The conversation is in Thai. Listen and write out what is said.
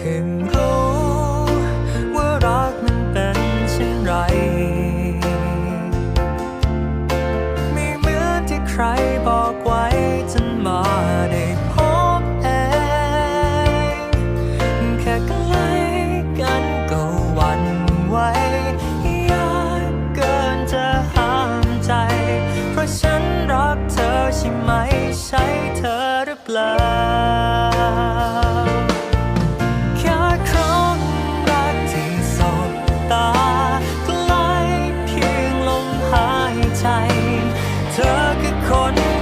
ถึงรู้ว่ารักมันเป็นเช่นไร ไม่เหมือนที่ใครบอกไว้จนมาได้พบเองแค่ใกล้กันก็หวั่นไหวยากเกินจะห้ามใจ เพราะฉันรักเธอใช่ไหม ใช่เธอหรือเปล่า คน